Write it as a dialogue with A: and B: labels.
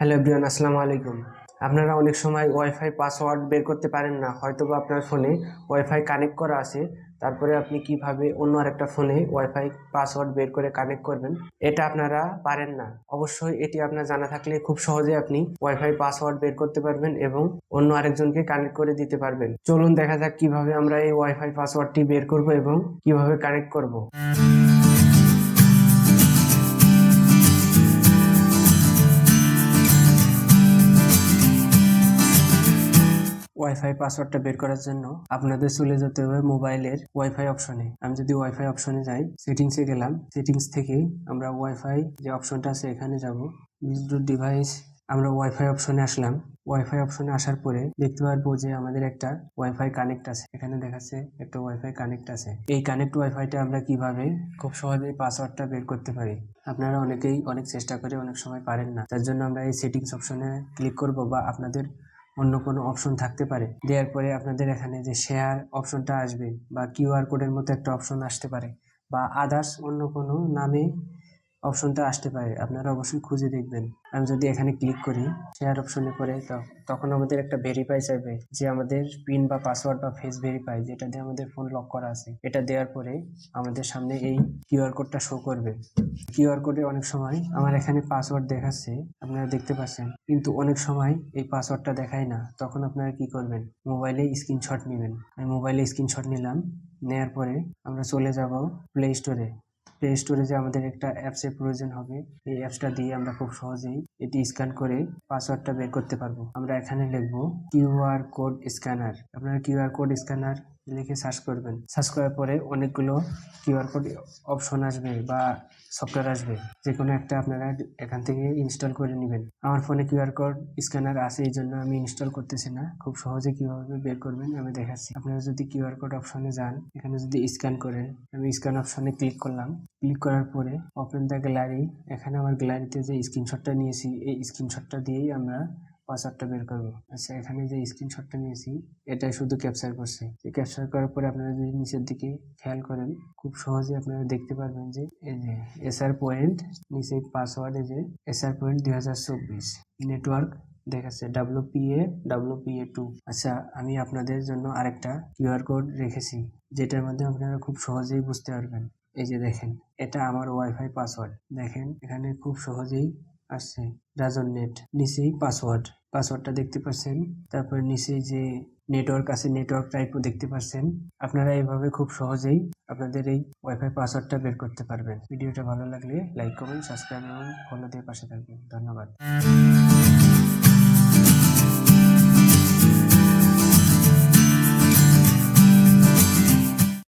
A: Hello everyone, আসসালামু আলাইকুম। আপনারা অনেক সময় ওয়াইফাই পাসওয়ার্ড বের করতে পারেন না হয়তো বা আপনার ফোনে ওয়াইফাই কানেক্ট করা আছে। তারপরে আপনি কীভাবে অন্য আরেকটা ফোনে ওয়াইফাই পাসওয়ার্ড বের করে কানেক্ট করবেন, এটা আপনারা পারেন না। অবশ্যই এটি আপনার জানা থাকলে খুব সহজে আপনি ওয়াইফাই পাসওয়ার্ড বের করতে পারবেন এবং অন্য আরেকজনকে কানেক্ট করে দিতে পারবেন। চলুন দেখা যাক কীভাবে আমরা এই ওয়াইফাই পাসওয়ার্ডটি বের করব এবং কীভাবে কানেক্ট করব। ওয়াইফাই পাসওয়ার্ডটা বের করার জন্য আপনাদের চলে যেতে হবে মোবাইলের ওয়াইফাই অপশনে আমি যদি ওয়াইফাই অপশনে যাই সেটিংসে গেলাম সেটিংস থেকে আমরা ওয়াইফাই যে অপশনটা আছে এখানে যাব। ব্লুটুথ ডিভাইস আমরা ওয়াইফাই অপশনে আসলাম। ওয়াইফাই অপশনে আসার পরে দেখতে পারব যে আমাদের একটা ওয়াইফাই কানেক্ট আছে। এখানে দেখাচ্ছে একটা ওয়াইফাই কানেক্ট আছে। এই কানেক্ট ওয়াইফাইটা আমরা কীভাবে খুব সহজেই পাসওয়ার্ডটা বের করতে পারি? আপনারা অনেকেই অনেক চেষ্টা করে অনেক সময় পারেন না। তার জন্য আমরা এই সেটিংস অপশনে ক্লিক করব বা আপনাদের অন্য কোনো অপশন থাকতে পারে। দেওয়ার পরে আপনাদের এখানে যে শেয়ার অপশনটা আসবে বা কিউআর কোডের মতো একটা অপশন আসতে পারে বা আদার্স অন্য কোনো নামে অপশনটা আসতে পারে, আপনারা অবশ্যই খুঁজে দেখবেন। আমি যদি এখানে ক্লিক করি শেয়ার অপশনে পরে তখন আমাদের একটা ভেরিফাই চাইবে যে আমাদের পিন বা পাসওয়ার্ড বা ফেস ভেরিফাই যেটা দিয়ে আমাদের ফোন লক করা আছে, এটা দেওয়ার পরে আমাদের সামনে এই কিউআর কোডটা শো করবে। কিউআর কোডে অনেক সময় আমার এখানে পাসওয়ার্ড দেখাচ্ছে, আপনারা দেখতে পাচ্ছেন, কিন্তু অনেক সময় এই পাসওয়ার্ডটা দেখায় না। তখন আপনারা কি করবেন? মোবাইলে স্ক্রিনশট নেবেন। আমি মোবাইলে স্ক্রিনশট নিলাম, নেয়ার পরে আমরা চলে যাব প্লে স্টোরে প্লে স্টোরে যে আমাদের একটা অ্যাপসের প্রয়োজন হবে এই অ্যাপসটা দিয়ে আমরা খুব সহজেই এটি স্ক্যান করে পাসওয়ার্ডটা বের করতে পারব। আমরা এখানে লিখব কিউআর কোড স্ক্যানার আপনারা কিউআর কোড স্ক্যানার লিখে সার্চ করবেন। সার্চ করার পরে অনেকগুলো কিউআর কোড অপশন আসবে বা সফটওয়্যার আসবে। যে কোনো একটা আপনারা এখান থেকে ইনস্টল করে নেবেন। আমার ফোনে কিউআর কোড স্ক্যানার আছে, এই জন্য আমি ইনস্টল করতেছি না। খুব সহজে কীভাবে বের করবেন, আমি দেখাচ্ছি। আপনারা যদি কিউআর কোড অপশনে যান, এখানে যদি স্ক্যান করেন, আমি স্ক্যান অপশনে ক্লিক করলাম। ক্লিক করার পরে ওপেন দ্য গ্যালারি এখানে আমার গ্যালারিতে যে স্ক্রিনশটটা নিয়েছি এই স্ক্রিনশটটা দিয়েই আমরা পাসওয়ার্ডটা বের করব। আচ্ছা এখানে যে স্ক্রিনশটটা নিয়েছি এটাই শুধু ক্যাপচার করছে। এই ক্যাপচার করার পরে আপনারা যদি নিচের দিকে খেয়াল করেন, খুব সহজে আপনারা দেখতে পারবেন যে, এই যে এসআর পয়েন্ট নিচে পাসওয়ার্ডে যে এসআর পয়েন্ট দুই হাজার চব্বিশ। নেটওয়ার্ক দেখাচ্ছে ডাব্লুপিএ এ টু আচ্ছা আমি আপনাদের জন্য আরেকটা কিউআর কোড রেখেছি, যেটার মধ্যে আপনারা খুব সহজেই বুঝতে পারবেন। এই যে দেখেন, এটা আমার ওয়াইফাই পাসওয়ার্ড দেখেন, এখানে খুব সহজেই আসছে রাজন নেট নিচেই পাসওয়ার্ড পাসওয়ার্ডটা দেখতে পাচ্ছেন। তারপর নিচে যে নেটওয়ার্ক আছে নেটওয়ার্ক টাইপও দেখতে পাচ্ছেন। আপনারা এইভাবে খুব সহজেই আপনাদের এই ওয়াইফাই পাসওয়ার্ডটা বের করতে পারবেন। ভিডিওটা ভালো লাগলে লাইক করুন সাবস্ক্রাইব এবং ফলো দিয়ে পাশে থাকবেন। ধন্যবাদ।